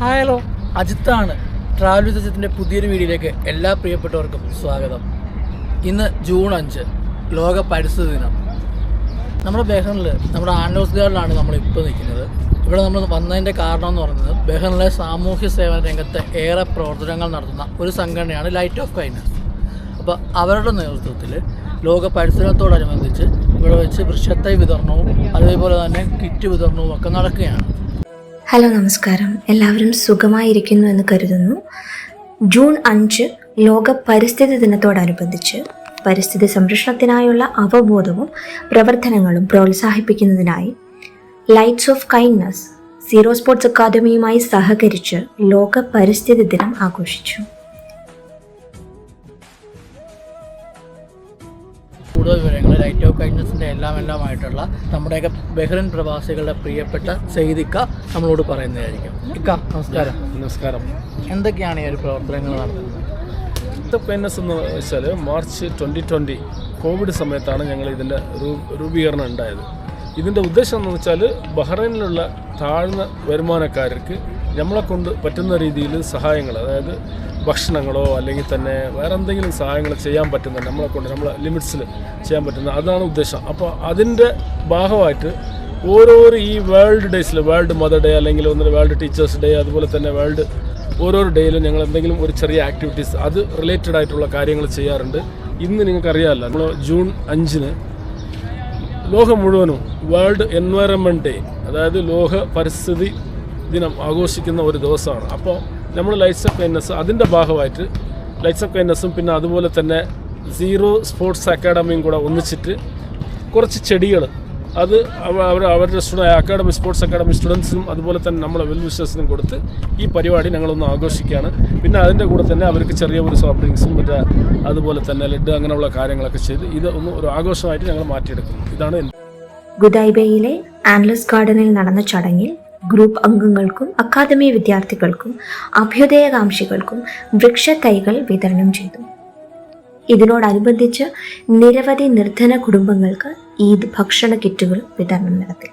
Hi hello അജിത്താണ് travel വിസത്തിന്റെ പുതിയൊരു വീഡിയോയിലേക്ക് എല്ലാ പ്രിയപ്പെട്ടവർക്കും സ്വാഗതം. ഇന്ന് ജൂൺ അഞ്ച് ലോക പരിസ്ഥിതി ദിനം. നമ്മുടെ ബെഹറിൽ നമ്മുടെ ആൻഡോസ് ഗാർഡിലാണ് നമ്മൾ ഇപ്പോൾ നിൽക്കുന്നത്. ഇവിടെ നമ്മൾ വന്നതിന്റെ കാരണം എന്ന് പറയുന്നത് ബെഹറിലെ സാമൂഹ്യ സേവന രംഗത്തെ ഏറെ പ്രവർത്തനങ്ങൾ നടത്തുന്ന ഒരു സംഘടനയാണ് ലൈറ്റ് ഓഫ് കൈൻഡ്നസ് അപ്പോൾ അവരുടെ നേതൃത്വത്തിൽ ലോക പരിസരത്തോടനുബന്ധിച്ച് ഇവിടെ വെച്ച് വൃക്ഷത്തൈ വിതരണവും അതേപോലെ തന്നെ കിറ്റ് വിതരണവും ഒക്കെ നടക്കുകയാണ്. ഹലോ നമസ്കാരം. എല്ലാവരും സുഖമായിരിക്കുന്നു എന്ന് കരുതുന്നു. ജൂൺ അഞ്ച് ലോക പരിസ്ഥിതി ദിനത്തോടനുബന്ധിച്ച് പരിസ്ഥിതി സംരക്ഷണത്തിനായുള്ള അവബോധവും പ്രവർത്തനങ്ങളും പ്രോത്സാഹിപ്പിക്കുന്നതിനായി lights of kindness zero sports അക്കാദമിയുമായി സഹകരിച്ച് ലോക പരിസ്ഥിതി ദിനം ആഘോഷിച്ചു. കൂടുതൽ ലൈറ്റ് ഓഫ് കൈൻഡ്നസിന്റെ എല്ലാം എല്ലാമായിട്ടുള്ള നമ്മുടെയൊക്കെ ബഹ്റിൻ പ്രവാസികളുടെ പ്രിയപ്പെട്ട സൈദിക്ക നമ്മളോട് പറയുന്നതായിരിക്കും. ഇക്ക നമസ്കാരം. നമസ്കാരം. എന്തൊക്കെയാണ് ഈ ഒരു പ്രവർത്തനങ്ങൾ നടത്തുന്നത്? കൈൻഡ്നസ് എന്ന് വെച്ചാൽ മാർച്ച് ട്വന്റി ട്വന്റി കോവിഡ് സമയത്താണ് ഞങ്ങൾ ഇതിന്റെ രൂപീകരണം ഉണ്ടായത്. ഇതിന്റെ ഉദ്ദേശം എന്ന് വെച്ചാൽ ബഹ്റൈനിലുള്ള താഴ്ന്ന വരുമാനക്കാർക്ക് നമ്മളെ കൊണ്ട് പറ്റുന്ന രീതിയിൽ സഹായങ്ങൾ അതായത് ഭക്ഷണങ്ങളോ അല്ലെങ്കിൽ തന്നെ വേറെ എന്തെങ്കിലും സഹായങ്ങൾ ചെയ്യാൻ പറ്റുന്ന നമ്മളെ കൊണ്ട് നമ്മളെ ലിമിറ്റ്സിൽ ചെയ്യാൻ പറ്റുന്ന അതാണ് ഉദ്ദേശം. അപ്പോൾ അതിന്റെ ഭാഗമായിട്ട് ഓരോരോ ഈ വേൾഡ് ഡേയ്സിൽ വേൾഡ് മദർ ഡേ അല്ലെങ്കിൽ ഒന്ന് വേൾഡ് ടീച്ചേഴ്സ് ഡേ അതുപോലെ തന്നെ വേൾഡ് ഓരോരോ ഡേയിലും ഞങ്ങൾ എന്തെങ്കിലും ഒരു ചെറിയ ആക്ടിവിറ്റീസ് അത് റിലേറ്റഡ് ആയിട്ടുള്ള കാര്യങ്ങൾ ചെയ്യാറുണ്ട്. ഇന്ന് നിങ്ങൾക്കറിയാമല്ലോ നമ്മൾ ജൂൺ അഞ്ചിന് ലോകം മുഴുവനും വേൾഡ് എൻവയറമെന്റ് ഡേ അതായത് ലോക പരിസ്ഥിതി ദിനം ആഘോഷിക്കുന്ന ഒരു ദിവസമാണ്. അപ്പോൾ നമ്മൾ ലൈറ്റ്സ് ഓഫ് കൈൻഡ്നസ് അതിന്റെ ഭാഗമായിട്ട് ലൈറ്റ്സ് ഓഫ് കൈൻഡ്നസ്സും പിന്നെ അതുപോലെ തന്നെ സീറോ സ്പോർട്സ് അക്കാഡമിയും കൂടെ ഒന്നിച്ചിട്ട് കുറച്ച് ചെടികൾ അത് അവർ അവരുടെ സ്റ്റുഡൻ അക്കാഡമി സ്പോർട്സ് അക്കാഡമി സ്റ്റുഡൻസിനും അതുപോലെ തന്നെ നമ്മളെ വെൽ വിഷേഴ്സിനും കൊടുത്ത് ഈ പരിപാടി ഞങ്ങളൊന്ന് ആഘോഷിക്കുകയാണ്. പിന്നെ അതിന്റെ കൂടെ തന്നെ അവർക്ക് ചെറിയ ഒരു സോഫ്റ്റ് ഡ്രിങ്ക്സും മറ്റേ അതുപോലെ തന്നെ ലഡ് അങ്ങനെയുള്ള കാര്യങ്ങളൊക്കെ ചെയ്ത് ഇത് ഒന്ന് ഒരു ആഘോഷമായിട്ട് ഞങ്ങൾ മാറ്റിയെടുക്കുന്നു. ഇതാണ് ഗുദായ്ബയിലെ ആൻലസ് ഗാർഡനിൽ നടന്ന ചടങ്ങിൽ ഗ്രൂപ്പ് അംഗങ്ങൾക്കും അക്കാദമി വിദ്യാർത്ഥികൾക്കും അഭ്യുദയകാംക്ഷികൾക്കും വൃക്ഷത്തൈകൾ വിതരണം ചെയ്തു. ഇതിനോടനുബന്ധിച്ച് നിരവധി നിർധന കുടുംബങ്ങൾക്ക് ഈദ് ഭക്ഷണ കിറ്റുകൾ വിതരണം നടത്തി.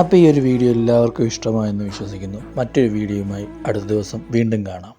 അപ്പോൾ ഈ ഒരു വീഡിയോ എല്ലാവർക്കും ഇഷ്ടമായെന്ന് വിശ്വസിക്കുന്നു. മറ്റൊരു വീഡിയോയുമായി അടുത്ത ദിവസം വീണ്ടും കാണാം.